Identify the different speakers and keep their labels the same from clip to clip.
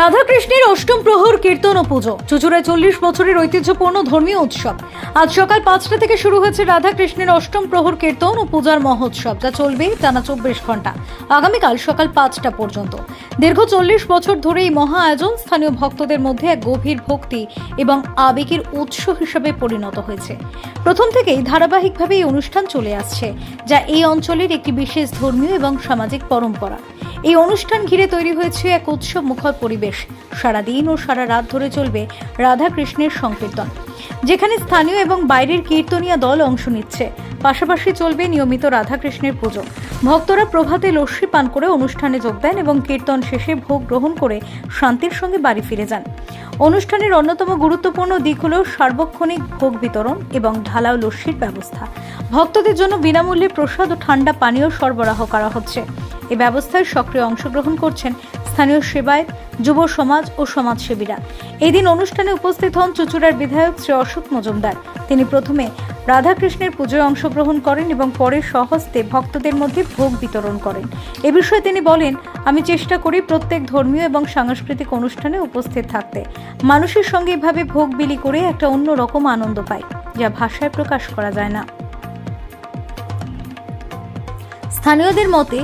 Speaker 1: রাধাকৃষ্ণের অষ্টম প্রহর কীর্তন ও পুজো। চুচুড়ায় চল্লিশ বছরের ঐতিহ্যপূর্ণ ধর্মীয় উৎসব। আজ সকাল পাঁচটা থেকে শুরু হয়েছে রাধাকৃষ্ণের অষ্টম প্রহর কীর্তন ও পূজার মহোৎসব, যা চলবে টানা চব্বিশ ঘণ্টা আগামীকাল সকাল পাঁচটা পর্যন্ত। দীর্ঘ চল্লিশ বছর ধরে এই মহা আয়োজন স্থানীয় ভক্তদের মধ্যে এক গভীর ভক্তি এবং আবেগের উৎস হিসেবে পরিণত হয়েছে। প্রথম থেকেই ধারাবাহিকভাবে এই অনুষ্ঠান চলে আসছে, যা এই অঞ্চলের একটি বিশেষ ধর্মীয় এবং সামাজিক পরম্পরা। এই অনুষ্ঠান ঘিরে তৈরি হয়েছে এক উৎসব মুখর পরিবেশ। সারা দিন ও সারা রাত ধরে চলবে রাধা কৃষ্ণের সংকীর্তন। যেখানে স্থানীয় এবং বাইরের কীর্তনীয় দল অংশ নিচ্ছে। পাশাপাশি চলবে নিয়মিত রাধাকৃষ্ণের পুজো। ভক্তরা প্রভাতে লস্যি পান করে অনুষ্ঠানে যোগ দেন এবং কীর্তন শেষে ভোগ গ্রহণ করে শান্তির সঙ্গে বাড়ি ফিরে যান। অনুষ্ঠানের অন্যতম গুরুত্বপূর্ণ দিক হল সার্বক্ষণিক ভোগ বিতরণ এবং ঢালাও লস্যির ব্যবস্থা। ভক্তদের জন্য বিনামূল্যে প্রসাদ ও ঠান্ডা পানীয় সরবরাহ করা হচ্ছে। এ ব্যবস্থায় সক্রিয় অংশগ্রহণ করছেন স্থানীয় সেবায়ত যুব সমাজ ও সমাজসেবীরা। এদিন অনুষ্ঠানে উপস্থিত হন চুচুড়ার বিধায়ক শ্রী অশোক মজুমদার। তিনি প্রথমে রাধাকৃষ্ণের পুজোয় অংশগ্রহণ করেন এবং পরে স্বহস্তে ভক্তদের মধ্যে ভোগ বিতরণ করেন। এ বিষয়ে তিনি বলেন, আমি চেষ্টা করি প্রত্যেক ধর্মীয় এবং সাংস্কৃতিক অনুষ্ঠানে উপস্থিত থাকতে। মানুষের সঙ্গে এভাবে ভোগ বিলি করে একটা অন্য রকম আনন্দ পাই, যা ভাষায় প্রকাশ করা যায় না। স্থানীয়দের মতে,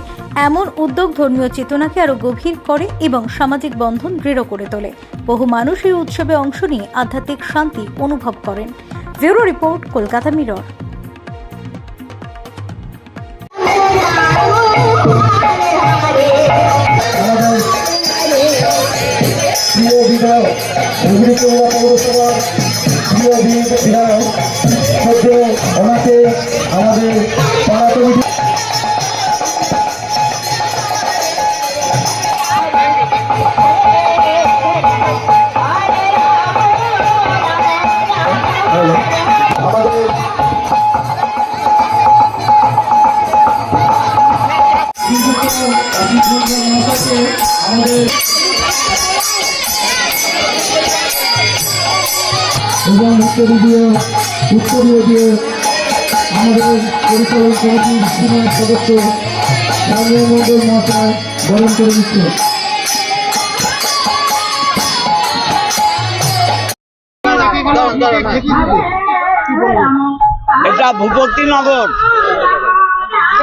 Speaker 1: এমন উদ্যোগ ধর্মীয় চেতনাকে আরও গভীর করে এবং সামাজিক বন্ধন দৃঢ় করে তোলে। বহু মানুষ এই উৎসবে অংশ নিয়ে আধ্যাত্মিক শান্তি অনুভব করেন। Bureau report Kolkata Mirror.
Speaker 2: পৌরসভার প্রিয় বিধায়ক আমাদের এবং উত্তরীয় উত্তরীয় দিয়ে আমাদের পরিচালন সিনিয়র সদস্য রাজীব মন্ডল বরণ করে দিচ্ছে
Speaker 3: এটা ভূপতিনগর।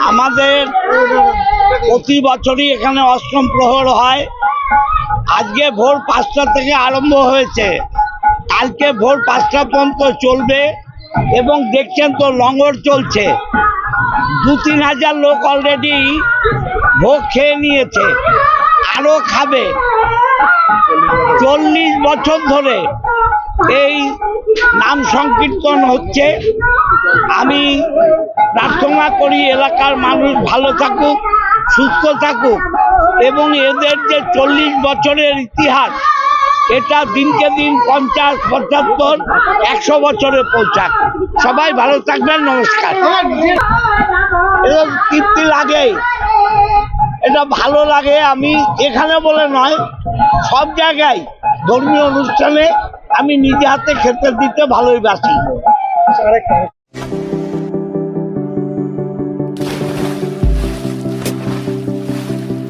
Speaker 3: আমাদের প্রতি বছরই এখানে অষ্টম প্রহর হয়। আজকে ভোর পাঁচটা থেকে আরম্ভ হয়েছে। কালকে ভোর পাঁচটা পর্যন্ত চলবে এবং দেখছেন তো লঙ্গর চলছে। দু তিন হাজার লোক অলরেডি ভোগ খেয়ে নিয়েছে আরও খাবে। চল্লিশ বছর ধরে এই নাম সংকীর্তন হচ্ছে। আমি প্রার্থনা করি এলাকার মানুষ ভালো থাকুক, সুস্থ থাকুক এবং এদের যে চল্লিশ বছরের ইতিহাস এটা দিনকে দিন পঞ্চাশ, পঁচাত্তর, একশো বছরে পৌঁছাক। সবাই ভালো থাকবেন, নমস্কার। এটা তৃপ্তি লাগে। এটা ভালো লাগে, আমি এখানে বলে নয়, সব জায়গায় ধর্মীয় অনুষ্ঠানে আমি নিজে হাতে খেতে দিতে ভালোই বাসি।